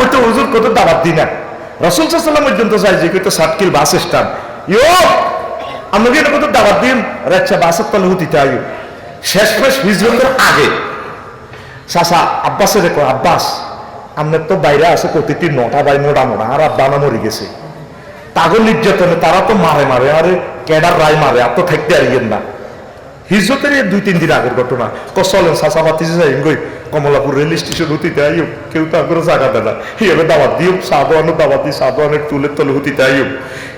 কইতো হুজুর কত দাবাত দি না? রসুল সাল্লাম পর্যন্ত যাই যে কইতো সাতকিল বাস স্ট্যান্ড। ইয়ো! আমাকে এটা কত দাবাত দিন রাচ্চা বাসের তলে হুতিতে আয়ু শেষ শেষ হিজরতের আগে। চাচা, আব্বাসে দেখো আব্বাস আপনার তো বাইরে আছে প্রতিটি নটা বাই মোটা মোটা আর আব্বা না মরে গেছে। তাগর নির্যাতনে তারা তো মারে মারে, আরে ক্যাডার রায় মারে, আর তো থাকতে আরিয়েন না। হিজরতের দুই তিন দিন আগের ঘটনা। কসলেন যাই গই কমলাপুর রেল স্টেশন হতিতে আইও কেউ তো আগরে জায়গা দেয় না। হিয়াবে দাবাত দিও সাদোয়ানো দাবাত দিই সাদোয়ানের তুলের তলে হতিতে আইও।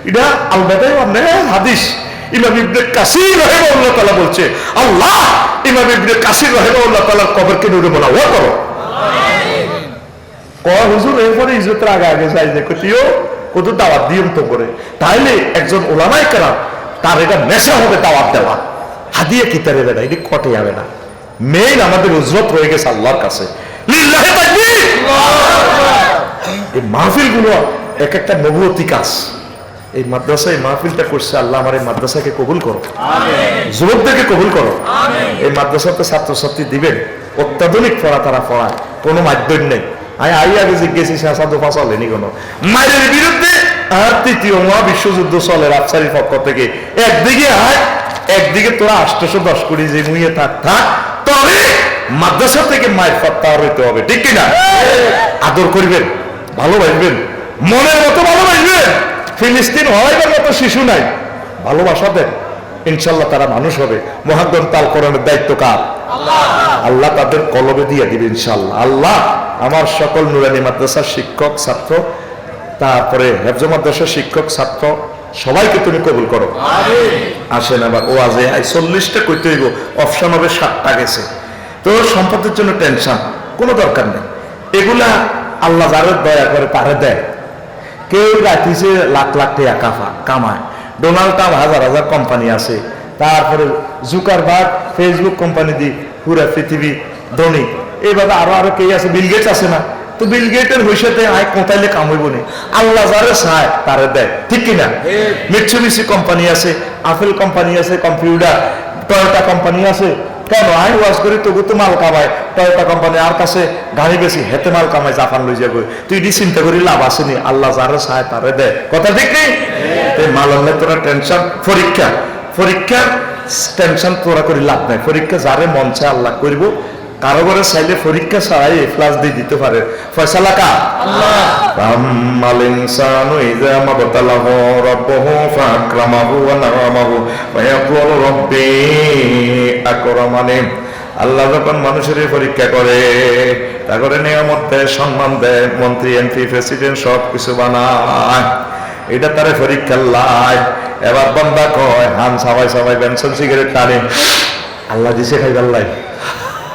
এটা আলবাটাই মানে হাদিস। ইমাম ইবনে কাসির রাহিমাহুল্লাহ তাআলা বলছে আল্লাহ ইমাম ইবনে কাসির রাহিমাহুল্লাহ তাআলার কবরকে নূরে মোনাওয়ার করো। কয় হুজুর এরপরে ইজ্জতের আগে আগে যাই যে কতিও কত দাওয়াত দিও তো করে তাইলে একজন ওলামাই কেরাম তার এটা নেশা হবে দাওয়াত দেওয়া। হাদিয়া কিতারে বেড়া এটি কটে যাবে না। মেইন আমাদের উজরত রয়ে গেছে আল্লাহর কাছে। এই মাহফিলগুলো এক একটা নবুয়তি কাজ। এই মাদ্রাসা এই মাহফিলটা করছে আল্লাহ আমার এই মাদ্রাসাকে কবুল করো। যুবকদেরকে কবুল করো। এই মাদ্রাসাতে ছাত্রছাত্রী দিবেন। অত্যাধুনিক পড়া তারা পড়ায়। কোনো মাধ্যম নেই। আমি আই আগে জিজ্ঞেসি শাসাদু ফাঁসালেনি কোনো? মায়ের বিরুদ্ধে আর তৃতীয় মহাবিশ্বযুদ্ধ চলে রাজশাহীর পক্ষ থেকে। একদিকে আয় একদিকে তোরা আষ্টশো দশ কোটি যে মুইয়ে থাক থাক তবে মাদ্রাসা থেকে মায়ের ফত্তার হইতে হবে ঠিক কিনা? আদর করবেন ভালোবাসবেন মনের মতো ভালোবাসবেন। ফিলিস্তিন হওয়াইবার মতো শিশু নাই ভালোবাসা দেন ইনশাল্লাহ তারা মানুষ হবে। মহাগ্রন্থ তাল কোরআনের দায়িত্ব কার? আল্লাহ। তাদের কলবে দিয়ে দিবে ইনশাল্লাহ আল্লাহ আমার সকল নুরানি মাদ্রাসার শিক্ষক ছাত্র তারপরে হেফজ মাদ্রাসার শিক্ষক ছাত্র সবাইকে তুমি কবুল করো। আসেন আবার ও আজে চল্লিশটা করতে হইব অপশন হবে সাতটা গেছে। তো সম্পদের জন্য টেনশন কোনো দরকার নেই। এগুলা আল্লাহ যারে দয়া করে তারে দেয়। কেউ রাখিছে লাখ লাখ টাকা কাফা কামায়। ডোনাল্ড ট্রাম্প হাজার হাজার কোম্পানি আছে। তারপরে জুকারবার্গ ফেসবুক কোম্পানি দি পুরা পৃথিবী ধনী। এইভাবে আরও আরও কে আছে বিল গেটস আছে না? তো বিল গেটের হইসাতে আয় কোথাইলে কামাইব নি? আল্লাহ যারে চায় তারে দেয়। ঠিক কিনা? মিটসুবিসি কোম্পানি আছে আপেল কোম্পানি আছে কম্পিউটার টয়োটা কোম্পানি আছে। কেন? আই ওয়াজ করি তবু তো মাল কামায়। টয়োটা কোম্পানি আর কাছে গাড়ি বেশি হেতে মাল কামায় জাপান লই যাবে তুই এটি চিন্তা করি লাভ আসেনি আল্লাহ যারে চায় তারে দেয়। কথা ঠিক নেই এই মাল আনলে তোরা টেনশন পরীক্ষা। পরীক্ষা টেনশন তোরা করি লাভ নাই। পরীক্ষা যারে মন চায় আল্লাহ করব। কারও ঘরে চাইলে পরীক্ষা ছাড়াই ক্লাস দিয়ে দিতে পারে। ফয়সালা কা আম্মাল ইনসানু ইযা মাবতালাহু রাব্বুহু ফাকরামাহু ওয়া নাআমাহু ওয়া ইয়াকুলু রাব্বি আকরামানি। আল্লাহ যখন মানুষের পরীক্ষা করে তারপরে নিয়ামত দেয় সম্মান দেয় মন্ত্রী এমপি প্রেসিডেন্ট সব কিছু বানায়। এটা তারে পরীক্ষা লাই। এবার বন্ধা কয় হান সবাই সবাই বেনসন সিগারেট টানে। আল্লাহ দিছে খাইবার লাই।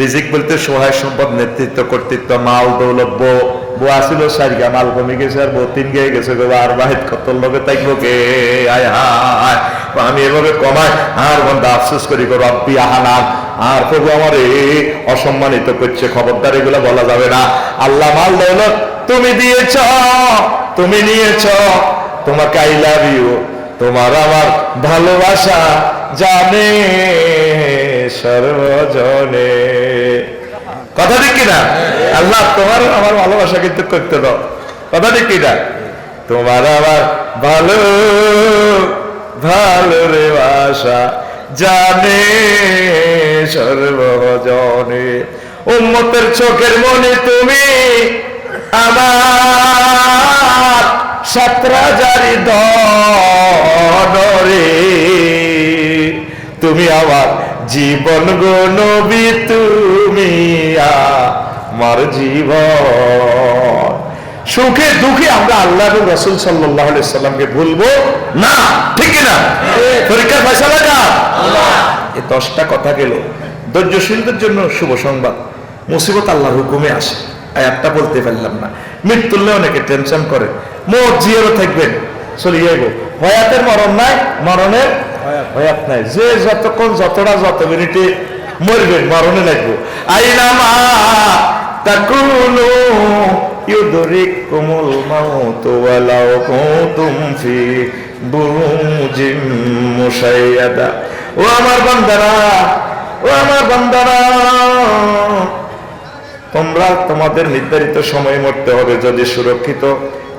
রিজিক বলতে সহায় সম্পদ, নেতৃত্ব, কর্তৃত্ব, মাল দৌলত বউ আসিল সারিগা মাল কমে গেছে আর বউ তিন গিয়ে গেছে। গো আর বাহিত কত লগে তাইব কে আয় হায় আমি এভাবে কমাই, আর বন্ধা আফসোস করি গো রব্বি আহানা আর প্রভু আমার অসম্মানিত করছে, খবরদার, এগুলো বলা যাবে না। আল্লাহ মাল দৌলত তুমি দিয়েছ, তুমি নিয়েছ। তোমাকে আই লাভ ইউ তোমার আমার ভালোবাসা জানে। সর্বজনে। কথা ঠিক কিনা? আল্লাহ, তোমার আমার ভালোবাসা কিন্তু করতে দাও। কথা ঠিক কিনা? তোমার আমার ভালো ভালো রে বাসা জানে সর্বজনে। উম্মতের চোখের মনে তুমি আমার সাতরা জারি ধরে তুমি আমার জীবন গো নবী, তুমি আমার জীবন। সুখে দুঃখে আমরা আল্লাহ রসুল সাল্লাহ সাল্লামকে ভুলবো না, ঠিক না পরীক্ষা ফয়সালা না এই দশটা কথা গেল। ধৈর্যশীলদের জন্য শুভ সংবাদ। মুসিবত আল্লাহর হুকুমে আসে। একটা বলতে পারলাম না। মৃত্যুল্লে অনেকে টেনশন করে। মোট জিয়ারও থাকবেন। চলিয়ে গো। হয়াতের মরণ নাই, মরণের হয়াত নাই। যে যতক্ষণ যতটা যত মিনিটে মরবেন মরণে লাগবো। আইনামা তাকুনু ইউদরিকুমুল মাউত ওয়ালাউ কুনতুম ফি বুরুজিম মুশাইয়াদা। ও আমার বান্দারা, ও আমার বান্দারা, তোমরা তোমাদের নির্ধারিত সময় মরতে হবে যদি সুরক্ষিত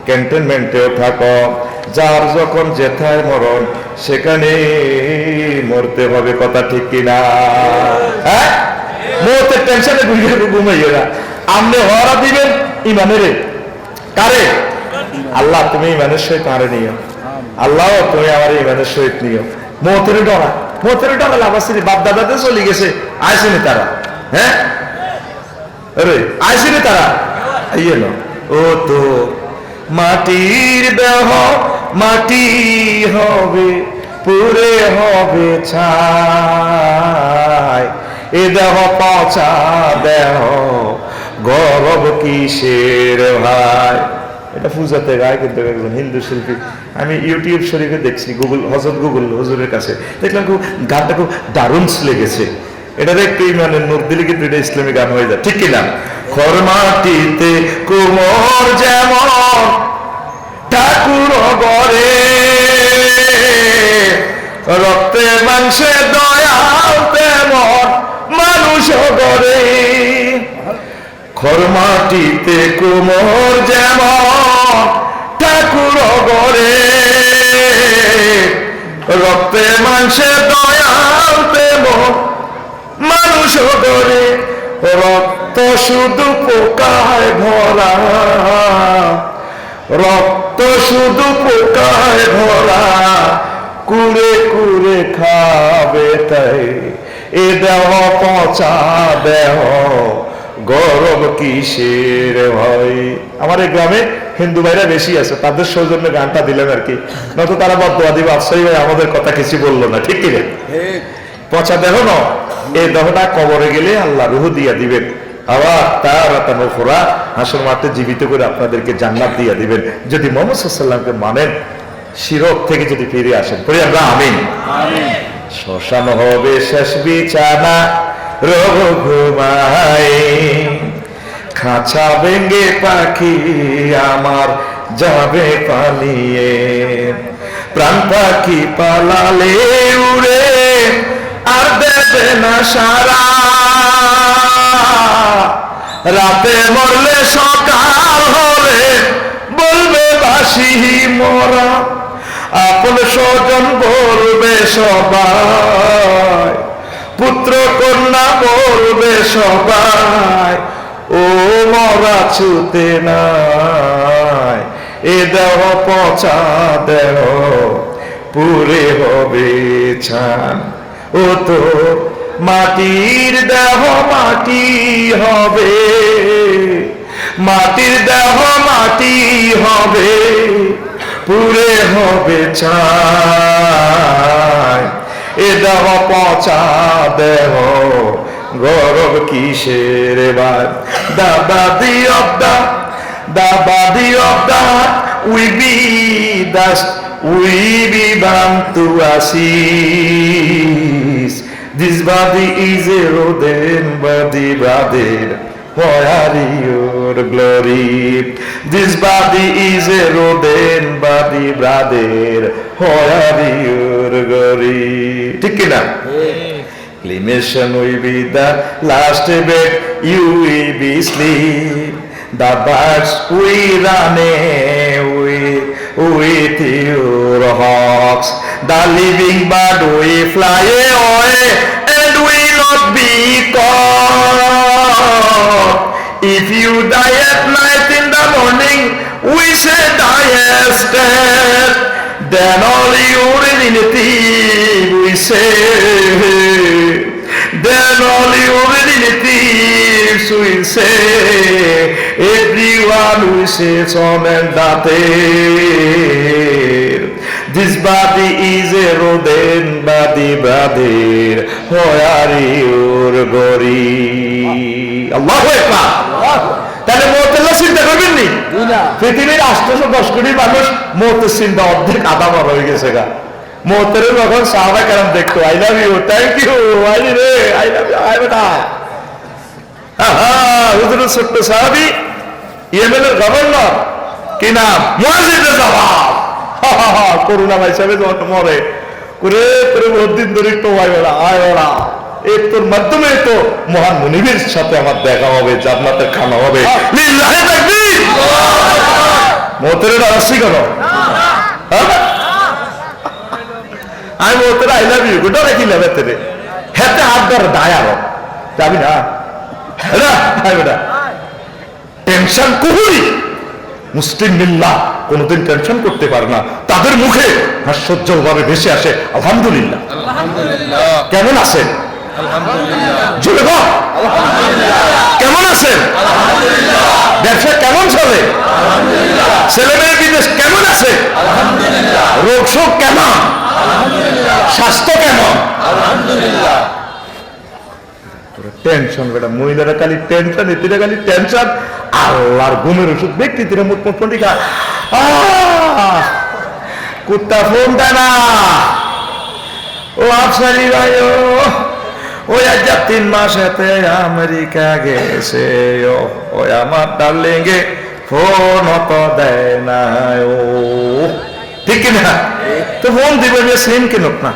ক্যান্টনমেন্টেও থাকো। যার যখন যেথায় মরণ সেখানে মরতে হবে কথা ঠিক কিনা? হ্যাঁ? মতের টেনশনে ঘুমাইও না। আমনে হওয়ারা দিবেন ইমানের কারে? আল্লাহ, তুমি ইমানের সহিত আরে নিও। আল্লাহ, তুমি আমার ইমানের সহিত নিও। মতের ডরা। মতের ডরা লাভ আছে বাপ দাদাতে চলে গেছে। আসেনি তারা। হ্যাঁ? আরে আইসিনি তারা। ইয়ে ও তো মাটির দেহ মাটি হবে পুরে হবে ছাই। এ দেহ পচা দেহ, গরব কিসের ভাই? এটা পূজাতে গায় কিন্তু একজন হিন্দু শিল্পী। আমি ইউটিউব শরীফে দেখছি, গুগল হজরত গুগল হুজুরের কাছে। দেখলাম খুব গানটা খুব দারুণ লেগেছে। এটার একটু মানে নূর দিলে কিন্তু এটা ইসলামী গান হয়ে যায়? ঠিক কিনা? খরমাটিতে কুমোর যেমন ঠাকুর গড়ে, রক্তে মাংসে দয়াল তেমন মানুষ গড়ে। খরমাটিতে কুমোর যেমন ঠাকুর গড়ে, রক্তে মাংসে দয়াল তেমন মানুষ গড়ে রক্ত শুধু পোকায় ভরা। রক্ত শুধু পোকায় ভরা। কুড়ে কুড়ে খাবে তাই। এ দেহ পচা দেহ, গরম কিসের ভয় আমার এই গ্রামে হিন্দু ভাইরা বেশি আছে, তাদের সৌজন্য গানটা দিলেন আর কি। নয়তো তারা বদয়া দিবে আফসাই ভাই আমাদের কথা কিছু বলল না, ঠিক কিনা পচা দেহ ন এই দেহটা কবরে গেলে আল্লাহ রুহ দিয়া দিবেন। জীবিত করে আপনাদেরকে জান্নাত দিয়া দিবেন। যদি মানেন, শিরক থেকে যদি ফিরে আসেন শ্মশান হবে শেষ বিছানা খাঁচা পাখি আমার যাবে পালিয়ে। প্রাণ পাখি পালালে উড়ে আর দেবে না সারা। রাতে মরলে সকাল হলে বলবে বাসি মরা। আপন স্বজন বলবে সবাই, পুত্র কন্যা বলবে সবাই, ও মরা ছুতে নাই। এ দেহ পচা দেহ, পুরে হবে ছান। ও তো মাটির দেহ মাটি হবে। মাটির দেহ মাটি হবে। পুরে হবে ছাই। এ দেহ পচা দেহ গরব কিসের বাদি অব দা দা বাদি অব দা উই উই বি বাম টু আসিস This body is a rodent body. Why are your glory? This body is a rodent body, brother. Are your glory? ঠিক কিনা Climation will be the last bed you will be sleep. The birds will run away with your hawks. The living bird will fly away and will not be caught. If you die at night in the morning, we say diest dead. Then all your relative we say. Then all relatives will say, everyone will say son and daughter. This body is a rodent body, brother. Why are your glory? Allahu Akbar. তাহলে মৌতেল্লা চিন্তা করবেন নি পৃথিবীর আষ্টশো দশ কোটি মানুষ মৌতের চিন্তা অর্ধেক আধা বড় হয়ে গেছে গা মৌতের যখন সাহাবা কারণ দেখতো I love you thank you I রে আই লাভ ইউ আই বেটা হুজুরের ছোট্ট সাহাবি ইয়েমেনের গভর্নর কি নাম মুয়াজিদে জবাব করুণা ভাই সাহেব যখন মরে করে করে বহুত দিন ধরে একটু আয় ওরা আয় ওরা এই তোর মাধ্যমে তো মহান মনিবের সাথে আমার দেখা হবে জান্নাতের খানা হবে লিল্লাহি তাকবীর মোতের আসছি কেন হ্যাঁ? আমি মোতের আই লাভ ইউ গোটা রাখি লেবে তেরে হেতে হাত ধরে দায় আরও। যাবি না? হ্যাঁ হাই বেটা টেনশন কুহুরি। মুসলিম মিল্লা কোনোদিন টেনশন করতে পারে না। তাদের মুখে হাস্যোজ্জ্বল ভাবে ভেসে আসে আলহামদুলিল্লাহ। কেমন আছেন। কেমন আছেন? ব্যবসা কেমন চলে? ছেলে মেয়ে বিদেশ কেমন আছে? রোগ শোক কেমন? স্বাস্থ্য কেমন? টেনশন বেটা মহিলারা খালি টেনশন এতিরা খালি টেনশন আল্লাহর ঘুমের ওষুধ ব্যক্তি তিরা মুখ পন্ডিকা কুত্তা ফোন দেয় না। ও আফসারি ভাই ওই আজ তিন মাস হেতে আমেরিকা গেছে, ও ওই আমার ডার্লিং এ ফোন তো দেয় না ও। ঠিক কিনা? তো ফোন দিবে যে সেম কেন না।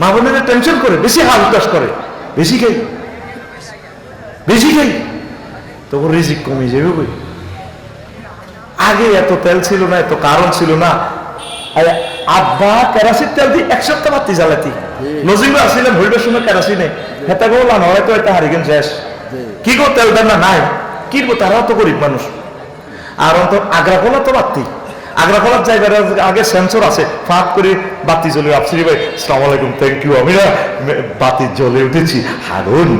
মা বোনেরা টেনশন করে, বেশি হাল উতাস করে, বেশি খাই। বেশি খাই। তখন রিজিক কমে যাবে বই আগে এত তেল ছিল না, এত কারণ ছিল না। আব্বা কেরাসিন তেল দিয়ে এক সপ্তাহ বাতি জ্বালাতি লজিংও আসলে ভুলটার সময় কেরাসিনে হেতা গো লান হয়তো এটা হারিকেন শেষ। কি গো তেল দেন না নাই? কি গো তারাও তো গরিব মানুষ আর অন্তর আগ্রা খোলা তো বাতি আগ্রা খোলার জায়গার আগে সেন্সর আছে। ফাঁক করে বাতি জ্বলে আপসি ভাই সালাম আলাইকুম থ্যাংক ইউ আমি না বাতি জ্বলে উঠেছি। হারুন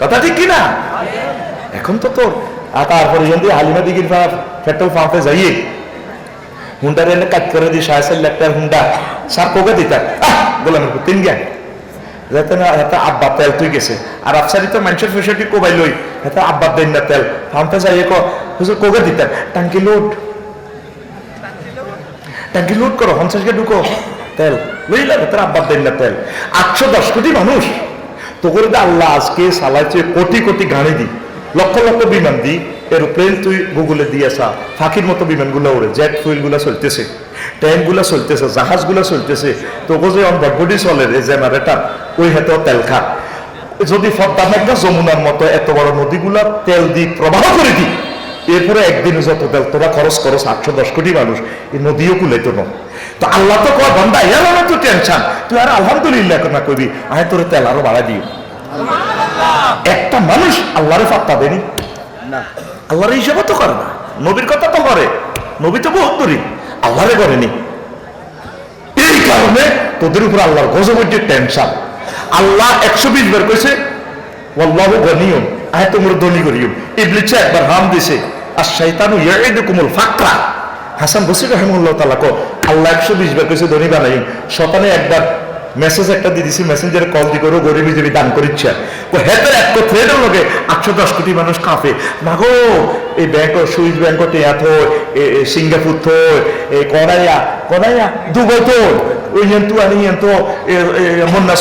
কথা ঠিক কিনা এখন তো তোর আর তারপরে যদি হালিমা দিঘির পেট্রোল পাম্পে যাইয়ে। হুন্ডার এনে কাজ করে দিই লাখ টাকার হুন্ডা সার কোকে দিতাম বললাম তিন জ্ঞান। যাতে না হাতে আব্বা তেল তুই গেছে। আর আফসারি তো মানুষের ফেসিলিটি কোবাই লই হাতে আব্বা দেন না তেল। যাইয়ে কো হুজুর কোকে দিতেন টাঙ্কি লোড ট্যাঙ্কি লোড করো পঞ্চাশকে ঢুকো। তেল। বুঝলে তার আব্বার দেন না তেল। আটশো দশ কোটি মানুষ। তো করে আল্লাহ আজকে সালাইছে কোটি কোটি গাড়ি দি লক্ষ লক্ষ বিমান দি এরোপ্লেন তুই গুগলে দিয়েছা ফাঁকির মতো বিমানগুলো ওড়ে জেট ফুয়েলগুলা চলতেছে ট্যাঙ্কগুলা চলতেছে, জাহাজগুলা চলতেছে, তোকে যে অনবডি চলে রে জেনারেটার ওই হাতেও তেল খা। যদি ফদ্দা মেঘনা যমুনার মতো এত বড় নদীগুলা তেল দি প্রবাহ করে দি, এরপরে একদিনে যত তেল তোরা খরচ করস আটশো দশ কোটি মানুষ, এই নদীও কুলাইতো না। তো আল্লাহ তো কয় বন্ধা এর তো টেনশন তুই আর আলহামদুলিল্লাহ না কবি আয় তোর তেল আরও বাড়া দিও। একটা মানুষ আল্লাহরে ফাত্তা দেনি আল্লাহর হিসাবে তো করে না। নবীর কথা তো করে। নবী তো বহুত দূরী। আল্লাহরে করেনি এই কারণে তোদের উপর আল্লাহর গজবটির টেনশন আল্লাহ একশো বিশ বার কইছে ওয়াল্লাহু গনিয়ম আয় তোমরা ধনী করিও ইবলিসে একবার হাম দিছে আর ইয়াইদুকুমুল ফাকরা। হাসান বসির রহমুল্লাহ আল্লাহ একশো বিশ বার কইছে ধনী বানাই শতানে একবার মেসেজ একটা দিয়ে দিছি মেসেঞ্জারে কল দি করো গরিবি যদি দান করিচ্ছে হেতের এক থ্রেডের লগে আটশো দশ কোটি মানুষ কাঁপে। মাগো এই ব্যাংক সুইস ব্যাংক থোর সিঙ্গাপুর থোর এই কনাইয়া কনাইয়া দুবাই তোর। ওই হেন্তু আনি, হেন্তু মন্না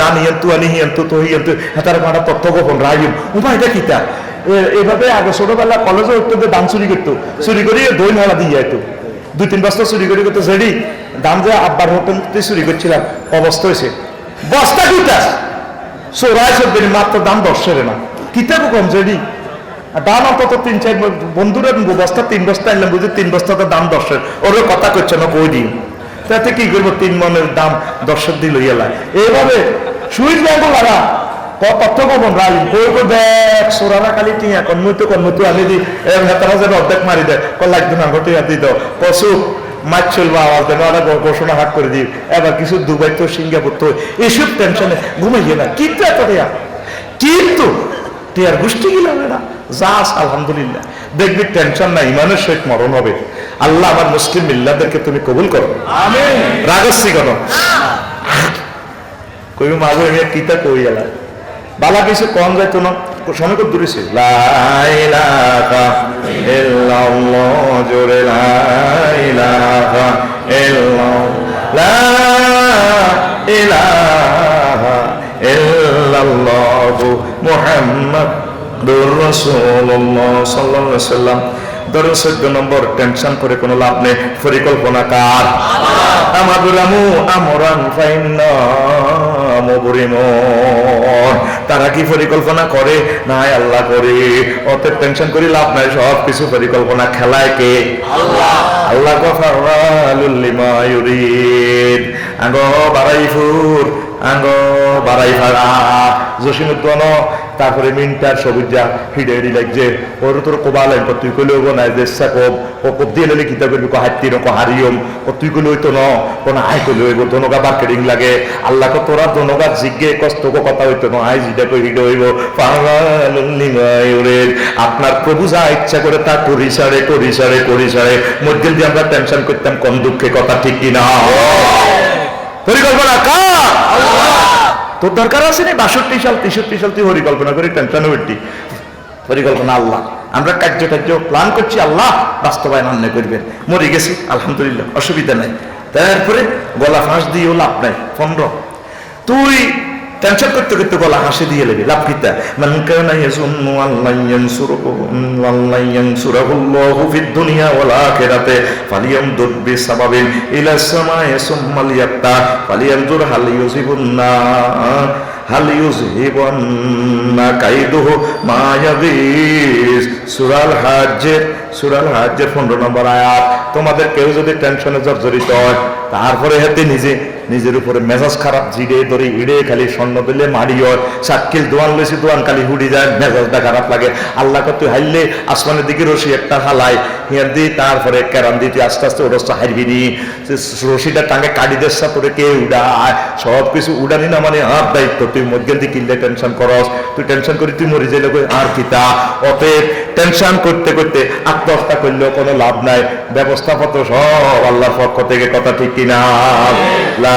দান, হেন্তু আনি, হেন্তু তো, হেন্তু, হেতার মাটা তথ্য গোপন এটা কিতা এভাবে আগে ছোটবেলা কলেজে উঠতে দান চুরি করতো। চুরি করি দই নালা দিয়ে দুই তিন বস্তা চুরি করে করতে জেডি দাম যে আব্বার হোটেলতে চুরি করছিলাম, অবস্থা হয়েছে। বস্তা কিতা? চোরাই চোদ্দ মাত্র দাম দশ সেরে না কিতাবও কম আর দাম অন্তত তিন, চার বন্ধুরা বস্তা তিন বস্তা আনলাম বুঝি তিন বস্তাতে দাম দশের ওরও কথা করছে না, কই দিন? তাতে কি করব, তিন মনের দাম দশের দিল ইয়ালায় এইভাবে সুইচ ব্যাংক লাগা তথ্য রাই কই কই দেখ, সোরারা খালি টিয়া কন মুই তো কন আনি দি। এর হেতারা যেন অর্ধেক মারি দেয়। কল লাগবে না ঘটে দি দাও। মাছ চলবো আওয়াজ ওরা ঘোষণা হাট করে দিই। এবার কিছু দুবাই তো সিঙ্গাপুর তো এইসব টেনশনে ঘুমাইয়ে না। কিন্তু এত টিয়া? কিন্তু টিয়ার গোষ্ঠী গিলাম যাস আলহামদুলিল্লাহ। দেখবি টেনশন নাই ইমানের সহিত মরণ হবে। আল্লাহ আমার মুসলিম মিল্লাদেরকে তুমি কবুল করো। রাগস্বী করো। কই মাগো কিতা কই এলা? বালা কিছু কম যাইতো না। সময় খুব দূরে ছিল লা ইলাহা ইল্লাল্লাহ জোরে লা ইলাহা ইল্লাল্লাহ। লা ইলাহা ইল্লাল্লাহু মুহাম্মাদুর রাসূলুল্লাহ সাল্লাল্লাহু আলাইহি সাল্লাম ধরুন চোদ্দ নম্বর টেনশন করে কোনো লাভ নেই পরিকল্পনা কার? আমাদের আমু আমরান ফাইন্না। তারা কি পরিকল্পনা করে? না আল্লাহ করে। অতএব টেনশন করি লাভ নাই সব কিছু পরিকল্পনা খেলায় কে? আল্লাহ। আল্লাহ ইউরিদ। আঙ্গ বারাইফুর আঙ্গ বারাই ভাড়া জসিমুদ্দন তারপরে মিন্টার সবুজা হিডে হিডি লাগছে ওর তোর কোবাল আইন তুই কইলে হব না যে কোপ ও কোপ দিয়ে লেলে কিতা করবি কো হাত্তি ন হারিয়ম ও তুই কইলে হইতো ন কোন আই কইলে হইব দনগা মার্কেটিং লাগে। আল্লাহ কো তোরা দনগা জিজ্ঞে কষ্ট কো কথা হইতো ন আই জিটা কই হিডে হইব। আপনার প্রভু যা ইচ্ছা করে তা করি সারে করি সারে করি সারে। মধ্যে দিয়ে আমরা টেনশন করতাম কম দুঃখে কথা ঠিক কিনা। পরিকল্পনা কার? তোর দরকার আছে না? বাষট্টি সাল, তেষট্টি সাল তুই পরিকল্পনা করি টেনশন উঠতি পরিকল্পনা আল্লাহ। আমরা কার্য কার্য প্ল্যান করছি, আল্লাহ বাস্তবায়ন অন্য করবেন। মরে গেছি, আলহামদুলিল্লাহ, অসুবিধা নাই। তারপরে গলা ফাঁস দিয়েও লাভ নাই। পনেরো। তুই টেনশন করতে করতে গলা হাসি দিয়ে লেগে, লাভ কিতা মান কানা ইয়াজুন্নু আল্লাহ ইয়ানসুরুহু আল্লাহ ইয়ানসুরাহুল্লাহু ফিদ দুনিয়া ওয়াল আখিরাতে ফালিয়ামদুদ বিসাবাবিন ইলা সামাই সুম্মা লিয়াত্তা ফালিয়ানজুর হাল ইউজিবুন্না, হাল ইউজহিবান্না কাইদুহু মা ইয়াগিস সূরাল হাজ্জের সূরাল হাজ্জের 15 নম্বর আয়াত, তোমাদের কেউ যদি টেনশনে জর্জরিত হয়, তারপরে হাতে নিজে নিজের উপরে মেজাজ খারাপ জিড়ে ধরে ইড়ে খালি স্বর্ণ দিলে মারি হয় সাক্ষিল দোয়ান লইছি, দোয়ান খালি হুড়ি যায়, মেজাজটা খারাপ লাগে। আল্লাহ কত হাইলে আসমানের দিকে রশি একটা হালাই হিয়ার দি তারপরে কেরাম দিতে আস্তে আস্তে ওরসটা হারবি নি। রশিটা টাঙ্গে দেশা করে কে উড়ায়? সব কিছু উড়ানি না মানে আর দায়িত্ব, তুই মধ্যে দিয়ে কিনলে টেনশন করস, তুই টেনশন করি, তুই মরে যাইলে আর কিতা অতএব টেনশন করতে করতে আত্মহত্যা করলেও কোনো লাভ নাই। ব্যবস্থাপত্র সব আল্লাহর পক্ষ থেকে, কথা ঠিক কিনা?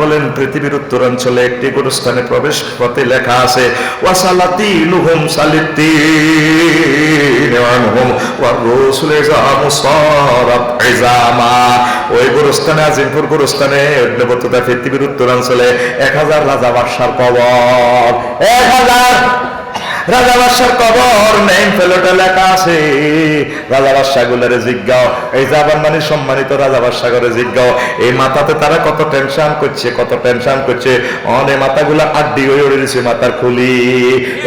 বলেন, পৃথিবীর উত্তরাঞ্চলে একটি গোরস্থানে প্রবেশ পথে লেখা আছে ওই গোরস্থানে, আজিমপুর গোরস্থানে পৃথিবীর উত্তরাঞ্চলে 1000 রাজা বাদশার কবর। 1000 রাজা বাদশার কবর নেম ফেলোটা লেখা আছে। রাজা বাদশাহ গুলারে জিজ্ঞাও, এই জাবান মানে সম্মানিত রাজা বাদশাহ করে জিজ্ঞাও, এই মাথাতে তারা কত টেনশন করছে, কত টেনশন করছে? অনে মাথাগুলা আড্ডি হয়ে উড়ে মাথার খুলি।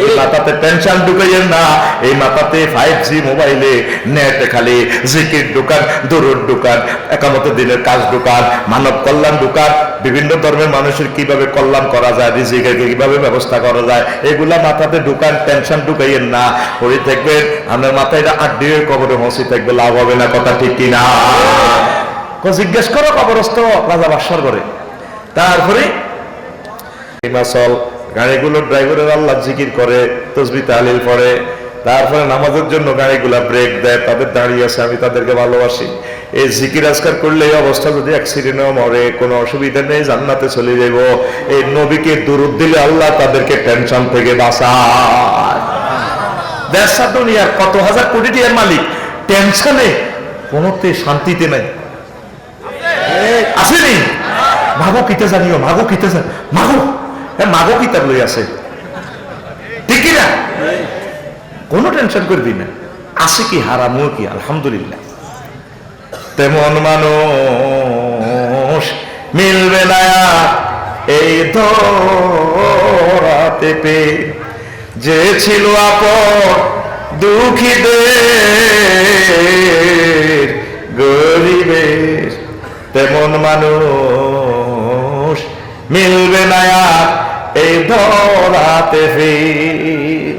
এই মাথাতে টেনশন ঢুকাইয়েন না, এই মাথাতে ফাইভ জি মোবাইলে নেটে খালি, জিকির দোকান দরুর দোকান, একামত দিনের কাজ দোকান, মানব কল্যাণ দোকান, বিভিন্ন ধর্মের মানুষের কীভাবে কল্যাণ করা যায়, রিজিকের কীভাবে ব্যবস্থা করা যায়, এগুলা মাথাতে ঢুকান টেনশন ঢুকাইয়েন না। ওই দেখবেন আপনার মাথায় এটা আড্ডি হয়ে কবরে মসি থাকবে, লাভ হবে না কথা ঠিক কিনা? জিজ্ঞেস করো কবরস্থ রাজা বাসার করে তারপরে হিমাচল গাড়িগুলোর ড্রাইভারের আল্লাহ জিকির করে, তসবি তালিল পড়ে। তারপরে নামাজের জন্য গাড়িগুলা ব্রেক দেয়, তাদের দাঁড়িয়ে আছে, আমি তাদেরকে ভালোবাসি। এই জিকির আজকার করলে এই অবস্থা, যদি অ্যাক্সিডেন্টে মরে, কোনো অসুবিধা নেই, জান্নাতে চলে যাব। এই নবীকে দূরত দিলে আল্লাহ তাদেরকে টেনশন থেকে বাঁচায়। দেড়শা দুনিয়ার কত হাজার কোটি টিয়ার মালিক টেনশনে কোনোতে শান্তিতে নাই। আসেনি? মাগো কিতে জানিও, মাগো কিতে জান, মাগো মাগো কিতাব লই আছে? ঠিক না কোনো টেনশন করবি না। আছে কি হারামও কি? আলহামদুলিল্লাহ। তেমন মানুষ মিলবে না এই ধরাতে পে যে ছিল আপন দুঃখীদের, গরিবের, তেমন মানুষ মিলবে না এই ধরাতে ফির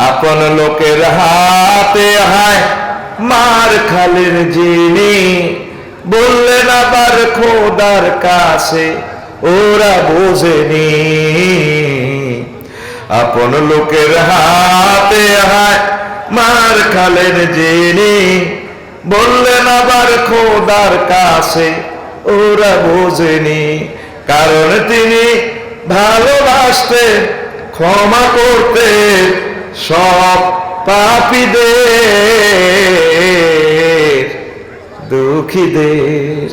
আপন লোকের হাতে হায় মার খালের যিনি বললেন আবার খোদার কাছে, ওরা বোঝেনি। আপন লোকের হাতে হায় মার খালের যিনি বললেন আবার খোদার কাছে, ওরা বোঝেনি। কারণ তিনি ভালোবাসতে ক্ষমা করতে সব পাপীদের, দুঃখীদের,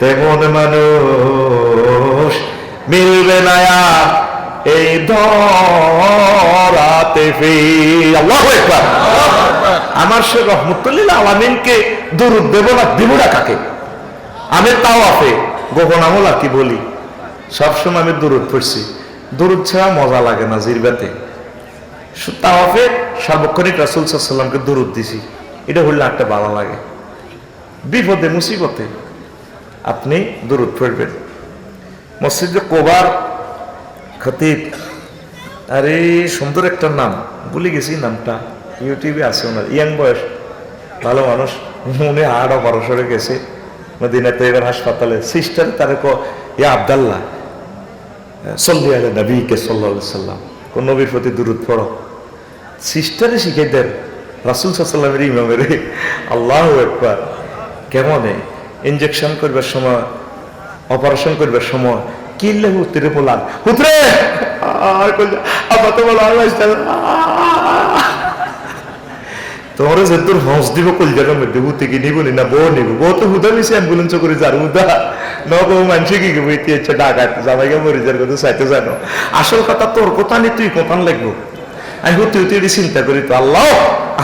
তেমন মানুষ মিলবে না এই ধরাতে আমার সে রহমতুল্লিল আলামিনকে দরুদ দেব না, দিব না কাকে? আমি তাও আপে গোপন আমলা কি বলি? সবসময় আমি দূরত পড়ছি। দূরত ছাড়া মজা লাগে না জিরবাতে। তাওয়াফে সার্বক্ষণিক রাসুল সাল্লামকে দূরত দিছি। এটা হইলে একটা ভালো লাগে। বিপদে, মুসিবতে আপনি দূরত পড়বেন। মসজিদে কোবার খতিব, আরে সুন্দর একটা নাম, ভুলে গেছি নামটা। ইউটিউবে আছে ওনার, ইয়াং বয়স, ভালো মানুষ, মনে আট অপারেশনে গেছে। মদিনাতে এবার হাসপাতালে সিস্টার তারে ইয়া আবদাল্লাহ সল্লি আলা নবীকে সাল্লাহ সাল্লাম কোন নবীর প্রতি দূরত পড়ো। সিস্টারে শিখে দেন। রাসুল সাল্লামের ইমামের আল্লাহ একবার কেমনে? ইঞ্জেকশন করবার সময় অপারেশন করবার সময় কিনলে হুতরে বলার হুতরে! আর কইলে, তো যে তোর হংস দিব কলজাটার মধ্যে হুতে কি নিব নি বউ নিব? বউ তো হুদা মিশে অ্যাম্বুলেন্স করে যার হুদা। ন বউ মানুষে কি করব ইতি হচ্ছে ডাকাত জামাইকে মরে যার কথা চাইতে জানো। আসল কথা তোর কথা নি তুই কোথান লাগবো? আমি হুতে হুতে এটি চিন্তা করি তো, আল্লাহ,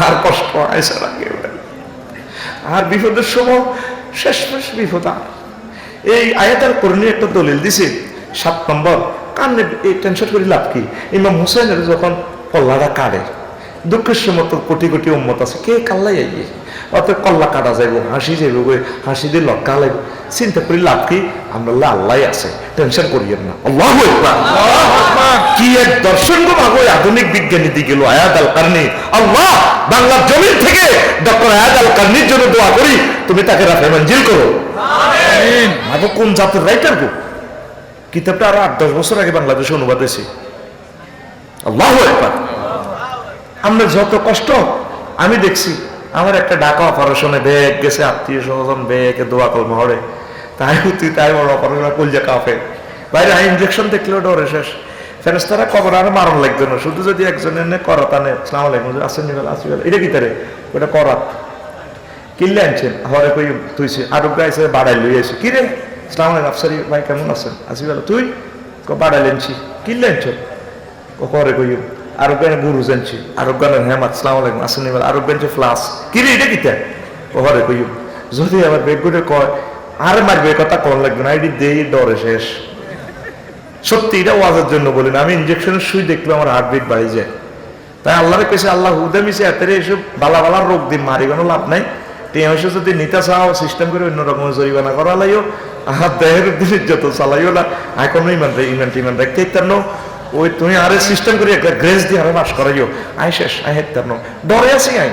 আর কষ্ট আয়সা লাগে আর বিপদের সময় শেষ শেষ বিপদ এই আয়াতার করণীয় একটা দলিল দিছে, সাত নম্বর কান্নে এই টেনশন করে লাভ কি? ইমাম হুসাইনের যখন পল্লাটা কাটে দুঃখের সময় তো কোটি কোটি উম্মত আছে, কে কাল্লাই আইয়ে? অত কল্লা কাটা যাইব, হাসি যাইব গই হাসি দিয়ে লক্কা লাগবে। চিন্তা করি লাভ কি? আমরা আল্লাহ আছে টেনশন করিয়েন না। আল্লাহ কি এক দর্শন আধুনিক বিজ্ঞানী দিকে আয়াত আল কারনি আল্লাহ বাংলার জমিন থেকে ডক্টর আয়াত আল কারনির জন্য দোয়া করি তুমি তাকে রাফে মঞ্জিল করো। কোন জাতের রাইটার গো? কিতাবটা আরও আট দশ বছর আগে বাংলাদেশে অনুবাদ হয়েছে। আল্লাহ একবার আমরা যত কষ্ট আমি দেখছি আমার একটা ডাকা অপারেশনে ব্যাগ গেছে আত্মীয় স্বজন ব্যাগে দোয়া কল মহরে তাই তুই তাই বড় অপারেশন কলজা কাফে বাইরে ইঞ্জেকশন দেখলেও ডরে শেষ। ফেরেস্তারা কবর আর মারণ লাগবে না। শুধু যদি একজন এনে করাত আনে সালাম আলাইকুম। আসেন নিবেল আসি এটা কি তারে? ওটা করাত কিনলে আনছেন। হরে কই তুইছে। আরও গাইছে বাড়াই লই আইছে কি রে? সালাম আলাইকুম, আফসারি ভাই, কেমন আছেন? আসি বেলা তুই? ক বাড়াই লেনছি কিনলে আনছেন? করে কই? আরব গানে গুরু জানছি। আরব গানের হেমাত। সালাম আলাইকুম, আসেন নিবেল আরব গানছে ফ্লাস। কি রে, এটা কিতা ও হরে কই? যদি আমার বেগুনে কয়, আরে মারবে কথা কোন লাগবে না। এটি দেই, ডরে শেষ। সত্যি, এটা ওয়াজের জন্য বলি না আমি ইঞ্জেকশনের সুই দেখলে আমার হার্টবিট বাড়ি যায়। তাই আল্লাহর কাছে আল্লাহ হুদা মিশে এতেরে এসব বালা বালার রোগ দিন মারি কোনো লাভ নাই। টিয়া এসে যদি নিতে চাও সিস্টেম করে অন্য রকমের জরিমানা করা লাইও আর দেহের দিনের যত চালাইও না। এখনও ইমান ইমান টিমান রাখতে ইত্যান্ন ওই তুমি আরে সিস্টেম করে একটা গ্রেস দিয়ে আরে বাস করাইও। আই শেষ আই হেত্যান্ন ডরে আছি আই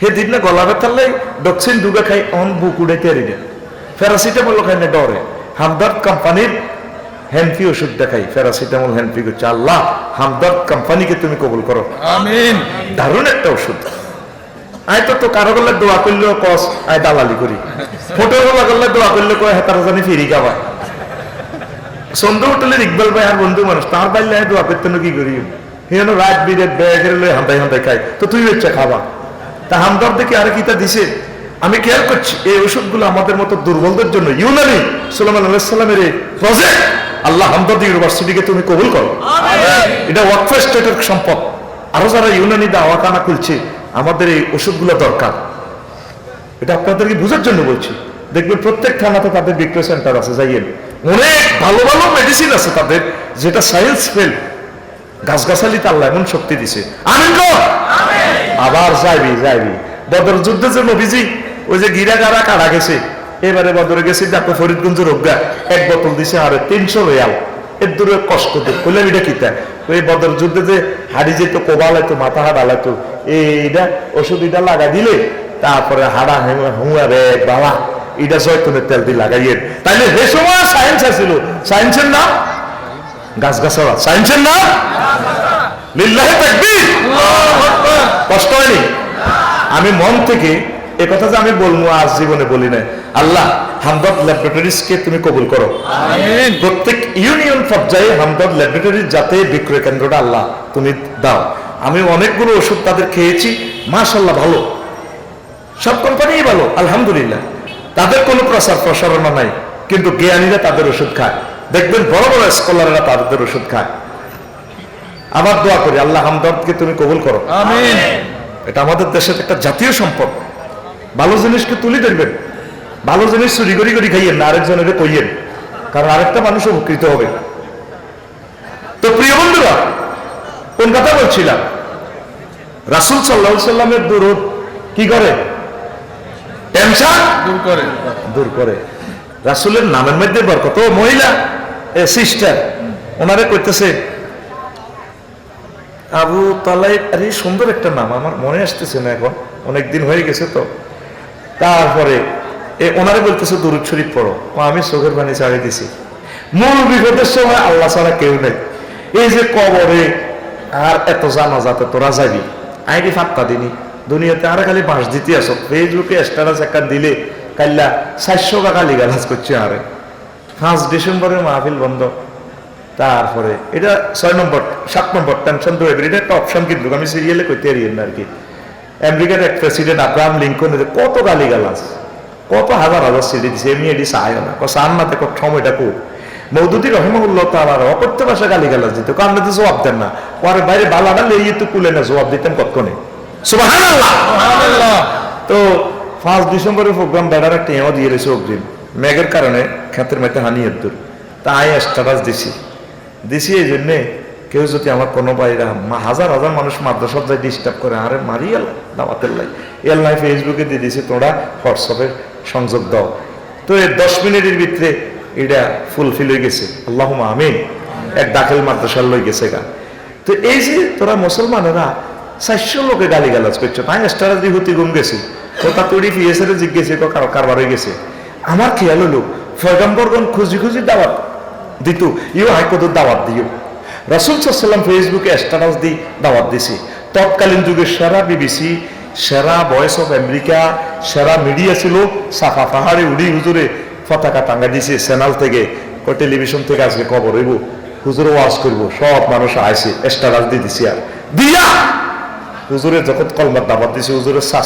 হে দিন না গলা ব্যথার লাই দক্ষিণ ডুবে খাই অন বুক উড়ে তেরি না প্যারাসিটামল খাই না ডরে। হামদর্দ কোম্পানির হ্যান্ডপি ওষুধ দেখাই প্যারাসিটামল হ্যান্ডপি করছে। আল্লাহ হামদর্দ কোম্পানিকে তুমি কবুল করো। আমিন। দারুণ একটা ওষুধ। আয় তো তো কারও করলে দোয়া করলেও কস আয় দালালি করি। ফটো গলা করলে দোয়া করলে কয় হেতারা জানি ফিরি গাওয়ায় সন্ধ্যা হোটেলের ইকবাল ভাই আর বন্ধু মানুষ তার বাইলে আয় দোয়া করতে কি করি? হেন রাত বিরেত ব্যাগের লই হান্দাই হান্দাই খাই তো তুই হচ্ছে খাবা। তা আরে কিতা দিছে? আমি কেয়ার করছি এই ওষুধগুলো আমাদের মতো দুর্বলদের জন্য। ইউনানি সাল্লাম আলাইসাল্লামের এই প্রজেক্ট আল্লাহ হামদর্দ ইউনিভার্সিটিকে তুমি কবুল করো। এটা ওয়াকফা স্টেটের সম্পদ। আরও যারা ইউনানি দাওয়াখানা খুলছে আমাদের এই ওষুধগুলো দরকার। এটা আপনাদেরকে বোঝার জন্য বলছি। দেখবেন প্রত্যেক থানাতে তাদের বিক্রয় সেন্টার আছে যাইয়েন। অনেক ভালো ভালো মেডিসিন আছে তাদের যেটা সায়েন্স ফেল গাছগাছালিতে আল্লাহ এমন শক্তি দিছে। আমিন আবার যাইবি যাইবি। বদর যুদ্ধে যে নবীজি ওই যে গিরা গারা কাটা গেছে, এবারে বদরে গেছে, দেখো ফরিদগঞ্জ রোগা, এক বোতল দিছে আরে তিনশো রেয়াল। এর দূরে কষ্ট দে, কইলাম এটা কিতা ওই বদর যুদ্ধে যে হাড়ি যেত কোবালাইতো মাথা হাড়ালাইতো এইটা ওষুধ এটা লাগা দিলে, তারপরে হাড়া হুয়া রে বাবা এটা জয়তনের তেল দিয়ে লাগাইয়ে। তাইলে সে সময় সায়েন্স আছিল। সায়েন্সের নাম? গাছ গাছালা সায়েন্সের নাম? লিল্লাহে তাকবীর। কষ্ট হয়নি? আমি মন থেকে এ কথা যে আমি বলব আজ জীবনে বলি না আল্লাহ হামদর্দ ল্যাবরেটরিজকে তুমি কবুল করো। আমিন। প্রত্যেক ইউনিয়ন পর্যায়ে হামদর্দ ল্যাবরেটরির যাতে বিক্রয় কেন্দ্রটা আল্লাহ তুমি দাও। আমি অনেকগুলো ওষুধ তাদের খেয়েছি মাশাল্লাহ ভালো। সব কোম্পানিই ভালো আলহামদুলিল্লাহ। তাদের কোনো প্রচার প্রসারণা নাই কিন্তু জ্ঞানীরা তাদের ওষুধ খায়। দেখবেন বড় বড় স্কলাররা তাদের ওষুধ খায়। আবার দোয়া করি আল্লাহ হামদর্দকে তুমি কবুল করো। আমিন। এটা আমাদের দেশের একটা জাতীয় সম্পদ। ভালো জিনিসকে তুলি দেখবেন ভালো জিনিস চুরি করি করি খাইয়েন না আরেকজনের কইয়েন। কারণ আরেকটা মানুষ উপকৃত হবে। তো প্রিয় বন্ধুরা কোন কথা বলছিলাম? রাসুল সাল্লাহ সাল্লামের দূরত কি করে? টেনশন? দূর করে। দূর করে। রাসুলের নামের মধ্যে বরকত। ও মহিলা এ সিস্টার ওনারে কইতেছে আবু তালাই আরে সুন্দর একটা নাম আমার মনে আসতেছে না এখন। অনেক দিন হয়ে গেছে তো। তারপরে, এ ওনারে বলতেছে, দুরুদ শরীফ পড়ো। আমি চোখের পানি ছাড়িয়ে দিছি। মূল বিপদের সময় আল্লাহ ছাড়া কেউ নেই। এই যে কবরে আর এত জানা যাতে তোরা যাবি আইডি ফাত্তা দিনি? দুনিয়াতে আর খালি বাঁশ দিতে আসো ফেসবুকে স্ট্যাটাস একটা দিলে কাল্লা চারশো টাকা লিগালাজ করছে আরে। পাঁচ ডিসেম্বরের মাহফিল বন্ধ। তারপরে, এটা ছয় নম্বর, সাত নম্বর টেনশন তো এটা একটা অপশন কিন্তু, আমি সিরিয়ালে না আর কি। আমেরিকার এক প্রেসিডেন্ট আব্রাহাম লিঙ্কনের কত গালি গালাস কত হাজার হাজার সিডি দিছে এমনি এটি চায় না। কো চান না দেখো সময়টা কো মৌদুদি রহমুল্লাহ তালার অকর্তে ভাষা গালি গালাস দিত। কারণ তো জবাব দেন না। পরে বাইরে বালাটা লেগে তো কুলে না জবাব দিতেন কতক্ষণে? তো ফার্স্ট ডিসেম্বরের প্রোগ্রাম দাদার একটা এও দিয়ে রয়েছে অগ্রিম। মেঘের কারণে ক্ষেতের মেতে হানি দূর তাই স্ট্যাটাস দিছি। দিছি এই জন্যে কেউ যদি আমার কোনো বাইরা মা হাজার হাজার মানুষ মাদ্রাসার যায় ডিস্টার্ব করে, আরে মারি এল দাওয়াতের লাই। এল নাই ফেসবুকে দিয়ে দিছি, তোমরা হোয়াটসঅ্যাপে সংযোগ দাও। তো এই দশ মিনিটের ভিতরে এটা ফুলফিল হয়ে গেছে। আল্লাহ আমিন। এক দাখিল মাদ্রাসার লই গেছে গা। তো এই যে তোরা মুসলমানেরা চারশো লোকে গালি গালাজ করছ, তাই স্টারা দিয়ে হতে গুম গেছে। তো তা তুই পিএসএর জিজ্ঞেস কারও কারবার হয়ে গেছে। আমার খেয়াল হলো ফয়গম্বরগণ খুঁজি খুঁজি দাওয়াত দিত, ইও হাই কত দাওয়াত দিও। রাসুল সাল্লাম ফেসবুকে স্ট্যাটাস দি দাওয়াত দিছি। তৎকালীন যুগের সেরা বিবিসি, সেরা ভয়েস অফ আমেরিকা, সেরা মিডিয়া ছিল, সাফা পাহাড়ে উড়ি হুজুরে পতাকা টাঙ্গা দিছে চ্যানেল থেকে। টেলিভিশন থেকে আজকে খবর হইব, হুজুরে ওয়াজ করব, সব মানুষ আইসে স্ট্যাটাস দিয়ে দিছি আর। দিয়া! হুজুরের যখন কলমার দাবাত দিছে শ্বাস